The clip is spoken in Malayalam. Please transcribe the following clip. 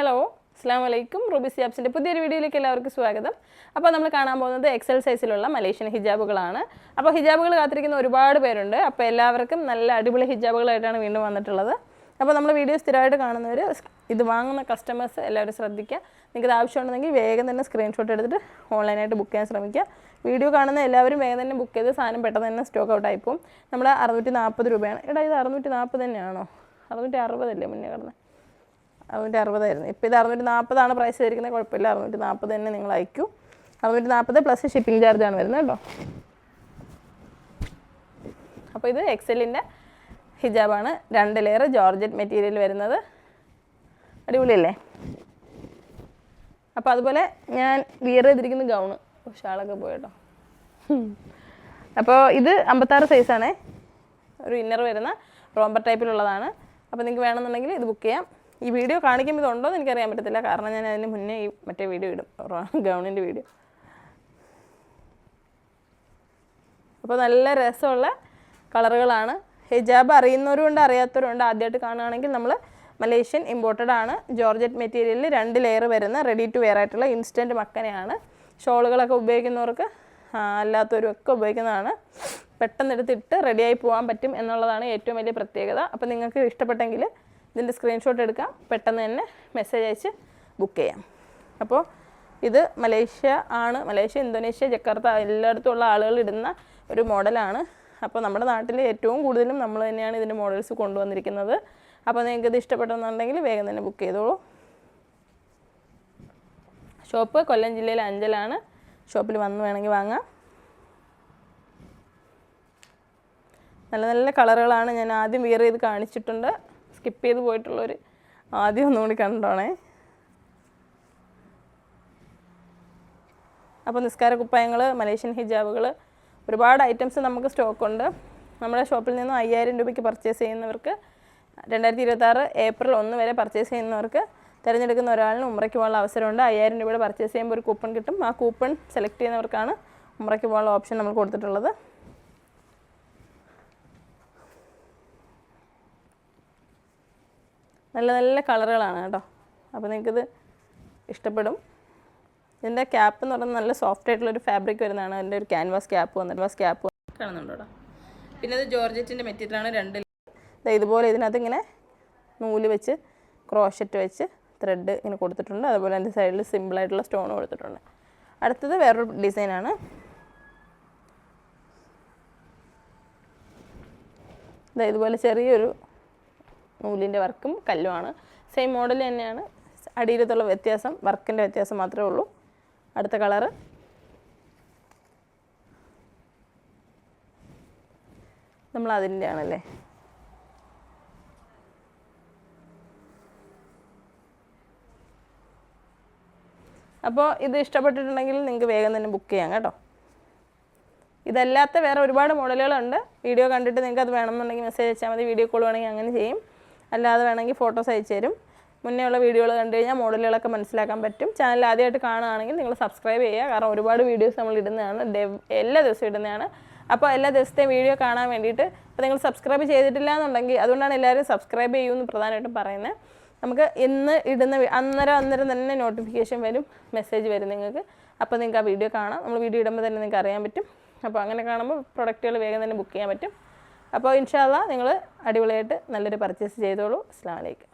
ഹലോ അസ്സാം വലൈക്കും റൂബി സിയാബ്സിന്റെ പുതിയൊരു വീഡിയോയിലേക്ക് എല്ലാവർക്കും സ്വാഗതം. അപ്പോൾ നമ്മൾ കാണാൻ പോകുന്നത് എക്സൽ സൈസിലുള്ള മലേഷ്യൻ ഹിജാബുകളാണ്. അപ്പോൾ ഹിജാബുകൾ കാത്തിരിക്കുന്ന ഒരുപാട് പേരുണ്ട്. അപ്പോൾ എല്ലാവർക്കും നല്ല അടിപൊളി ഹിജാബുകളായിട്ടാണ് വീണ്ടും വന്നിട്ടുള്ളത്. അപ്പോൾ നമ്മൾ വീഡിയോ സ്ഥിരമായിട്ട് കാണുന്നവർ ഇത് വാങ്ങുന്ന കസ്റ്റമേഴ്സ് എല്ലാവരും ശ്രദ്ധിക്കുക. നിങ്ങൾക്ക് ആവശ്യമുണ്ടെങ്കിൽ വേഗം തന്നെ സ്ക്രീൻഷോട്ട് എടുത്തിട്ട് ഓൺലൈനായിട്ട് ബുക്ക് ചെയ്യാൻ ശ്രമിക്കുക. വീഡിയോ കാണുന്ന എല്ലാവരും വേഗം തന്നെ ബുക്ക് ചെയ്ത് സാധനം പെട്ടെന്ന് തന്നെ സ്റ്റോക്ക് ഔട്ട് ആയിപ്പോവും നമ്മൾ അറുന്നൂറ്റി നാൽപ്പത് രൂപയാണ്. എടാ ഇത് അറുന്നൂറ്റി നാൽപ്പത് തന്നെയാണോ? അറുന്നൂറ്റി അറുപതല്ലേ മുന്നേ കിടന്നത് അറുന്നൂറ്റി അറുപതായിരുന്നു. ഇപ്പോൾ ഇത് അറുന്നൂറ്റി നാൽപ്പതാണ് പ്രൈസ് ചെയ്തിരിക്കുന്നത് കുഴപ്പമില്ല. അറുന്നൂറ്റി നാൽപ്പത് തന്നെ നിങ്ങൾ അയക്കൂ. അറുന്നൂറ്റി നാൽപ്പത് പ്ലസ് ഷിപ്പിംഗ് ചാർജാണ് വരുന്നത് കേട്ടോ. അപ്പോൾ ഇത് എക്സലിന്റെ ഹിജാബാണ്. രണ്ട് ലെയർ ജോർജറ്റ് മെറ്റീരിയൽ വരുന്നത്. അടിപൊളിയല്ലേ? അപ്പോൾ അതുപോലെ ഞാൻ വിയർ ചെയ്തിരിക്കുന്ന ഗൗണ് ഷാളൊക്കെ പോയിട്ടോ അപ്പോൾ ഇത് അമ്പത്താറ് സൈസാണേ ഒരു ഇന്നർ വരുന്ന റോംബർ ടൈപ്പിലുള്ളതാണ് അപ്പോൾ നിങ്ങൾക്ക് വേണമെന്നുണ്ടെങ്കിൽ ഇത് ബുക്ക് ചെയ്യാം. ഈ വീഡിയോ കാണിക്കുമ്പോൾ ഇതുണ്ടോ എന്ന് എനിക്കറിയാൻ പറ്റത്തില്ല. കാരണം ഞാൻ അതിന് മുന്നേ ഈ മറ്റേ വീഡിയോ ഇടും. ഗൗണിന്റെ വീഡിയോ. അപ്പോൾ നല്ല രസമുള്ള കളറുകളാണ്. ഹിജാബ് അറിയുന്നവരും ഉണ്ട് അറിയാത്തവരും ഉണ്ട്. ആദ്യമായിട്ട് കാണുകയാണെങ്കിൽ നമ്മൾ മലേഷ്യൻ ഇമ്പോർട്ടഡ് ആണ്. ജോർജറ്റ് മെറ്റീരിയലിൽ രണ്ട് ലെയർ വരുന്ന റെഡി ടു വെയർ ആയിട്ടുള്ള ഇൻസ്റ്റന്റ് മക്കനെയാണ്. ഷോളുകളൊക്കെ ഉപയോഗിക്കുന്നവർക്ക് അല്ലാത്തവരും ഒക്കെ ഉപയോഗിക്കുന്നതാണ്. പെട്ടെന്ന് എടുത്തിട്ട് റെഡിയായി പോകാൻ പറ്റും എന്നുള്ളതാണ് ഏറ്റവും വലിയ പ്രത്യേകത. അപ്പോൾ നിങ്ങൾക്ക് ഇഷ്ടപ്പെട്ടെങ്കിൽ ഇതിന്റെ സ്ക്രീൻഷോട്ട് എടുക്കാം. പെട്ടെന്ന് തന്നെ മെസ്സേജ് അയച്ച് ബുക്ക് ചെയ്യാം. അപ്പോൾ ഇത് മലേഷ്യ ആണ്. മലേഷ്യ ഇന്തോനേഷ്യ ജക്കാർത്ത എല്ലായിടത്തും ഉള്ള ആളുകൾ ഇടുന്ന ഒരു മോഡലാണ് അപ്പോൾ നമ്മുടെ നാട്ടിൽ ഏറ്റവും കൂടുതലും നമ്മൾ തന്നെയാണ് ഇതിന്റെ മോഡൽസ് കൊണ്ടുവന്നിരിക്കുന്നത്. അപ്പോൾ നിങ്ങൾക്ക് ഇത് ഇഷ്ടപ്പെട്ടെന്നുണ്ടെങ്കിൽ വേഗം തന്നെ ബുക്ക് ചെയ്തോളൂ. ഷോപ്പ് കൊല്ലം ജില്ലയിൽ അഞ്ചലാണ്. ഷോപ്പിൽ വന്ന് വേണമെങ്കിൽ വാങ്ങാം. നല്ല നല്ല കളറുകളാണ് ഞാൻ ആദ്യം വിയർ ചെയ്ത് കാണിച്ചിട്ടുണ്ട്. സ്കിപ്പ് ചെയ്ത് പോയിട്ടുള്ളവർ ആദ്യം ഒന്നുകൂടി കണ്ടോണേ. അപ്പോൾ നിസ്കാര കുപ്പായങ്ങൾ മലേഷ്യൻ ഹിജാബുകൾ ഒരുപാട് ഐറ്റംസ് നമുക്ക് സ്റ്റോക്കുണ്ട്. നമ്മുടെ ഷോപ്പിൽ നിന്നും അയ്യായിരം രൂപയ്ക്ക് പർച്ചേസ് ചെയ്യുന്നവർക്ക് രണ്ടായിരത്തി ഇരുപത്താറ് ഏപ്രിൽ ഒന്ന് വരെ പർച്ചേസ് ചെയ്യുന്നവർക്ക് തിരഞ്ഞെടുക്കുന്ന ഒരാളിന് ഉമ്രയ്ക്ക് പോകാനുള്ള അവസരമുണ്ട്. അയ്യായിരം രൂപയുടെ പർച്ചേസ് ചെയ്യുമ്പോൾ ഒരു കൂപ്പൺ കിട്ടും. ആ കൂപ്പൺ സെലക്ട് ചെയ്യുന്നവർക്കാണ് ഉമ്രയ്ക്ക് പോകാനുള്ള ഓപ്ഷൻ നമ്മൾ കൊടുത്തിട്ടുള്ളത്. നല്ല നല്ല കളറുകളാണ് കേട്ടോ. അപ്പോൾ നിങ്ങൾക്കിത് ഇഷ്ടപ്പെടും. ഇതിന്റെ ക്യാപ്പ് എന്ന് പറയുന്നത് നല്ല സോഫ്റ്റ് ആയിട്ടുള്ളൊരു ഫാബ്രിക് വരുന്നതാണ്. അതിന്റെ ഒരു ക്യാൻവാസ് ക്യാപ്പ് വന്നിട്ട് ക്യാപ്പ് കാണുന്നുണ്ടോ കേട്ടോ. പിന്നെ ഇത് ജോർജറ്റിന്റെ മെറ്റീരിയലാണ് രണ്ട് ഇതുപോലെ ഇതിനകത്ത് ഇങ്ങനെ നൂൽ വെച്ച് ക്രോഷറ്റ് വെച്ച് ത്രെഡ് ഇങ്ങനെ കൊടുത്തിട്ടുണ്ട്. അതുപോലെ അതിന്റെ സൈഡിൽ സിമ്പിളായിട്ടുള്ള സ്റ്റോൺ കൊടുത്തിട്ടുണ്ട്. അടുത്തത് വേറൊരു ഡിസൈനാണ് ഇതുപോലെ ചെറിയൊരു നൂലിന്റെ വർക്കും കല്ലുമാണ്. സെയിം മോഡൽ തന്നെയാണ്. അടിയിലത്തുള്ള വ്യത്യാസം വർക്കിന്റെ വ്യത്യാസം മാത്രമേ ഉള്ളൂ. അടുത്ത കളറ്. നമ്മൾ അതിന്റെ ആണല്ലേ അപ്പോൾ ഇത് ഇഷ്ടപ്പെട്ടിട്ടുണ്ടെങ്കിൽ നിങ്ങൾക്ക് വേഗം തന്നെ ബുക്ക് ചെയ്യാം കേട്ടോ. ഇതല്ലാത്ത വേറെ ഒരുപാട് മോഡലുകളുണ്ട് വീഡിയോ കണ്ടിട്ട് നിങ്ങൾക്ക് അത് വേണമെന്നുണ്ടെങ്കിൽ മെസ്സേജ് അയച്ചാൽ മതി. വീഡിയോ കോൾ വേണമെങ്കിൽ അങ്ങനെ ചെയ്യും. അല്ലാതെ വേണമെങ്കിൽ ഫോട്ടോസ് അയച്ചു തരും. മുന്നേ ഉള്ള വീഡിയോകൾ കണ്ടു കഴിഞ്ഞാൽ മോഡലുകളൊക്കെ മനസ്സിലാക്കാൻ പറ്റും. ചാനൽ ആദ്യമായിട്ട് കാണുകയാണെങ്കിൽ നിങ്ങൾ സബ്സ്ക്രൈബ് ചെയ്യുക. കാരണം ഒരുപാട് വീഡിയോസ് നമ്മൾ ഇടുന്നതാണ്. എല്ലാ ദിവസവും ഇടുന്നതാണ്. അപ്പോൾ എല്ലാ ദിവസത്തെയും വീഡിയോ കാണാൻ വേണ്ടിയിട്ട് അപ്പോൾ നിങ്ങൾ സബ്സ്ക്രൈബ് ചെയ്തിട്ടില്ല എന്നുണ്ടെങ്കിൽ അതുകൊണ്ടാണ് എല്ലാവരും സബ്സ്ക്രൈബ് ചെയ്യുമെന്ന് പ്രധാനമായിട്ടും പറയുന്നത്. നമുക്ക് ഇന്ന് ഇടുന്ന അന്നേരം അന്നേരം തന്നെ നോട്ടിഫിക്കേഷൻ വരും. മെസ്സേജ് വരും നിങ്ങൾക്ക്. അപ്പോൾ നിങ്ങൾക്ക് ആ വീഡിയോ കാണാം. നമ്മൾ വീഡിയോ ഇടുമ്പോൾ തന്നെ നിങ്ങൾക്ക് അറിയാൻ പറ്റും. അപ്പോൾ അങ്ങനെ കാണുമ്പോൾ പ്രൊഡക്റ്റുകൾ വേഗം തന്നെ ബുക്ക് ചെയ്യാൻ പറ്റും. അപ്പോൾ ഇൻഷാല്ല നിങ്ങൾ അടിപൊളിയായിട്ട് നല്ലൊരു പർച്ചേസ് ചെയ്തോളൂ. അസ്സാം വലൈക്കും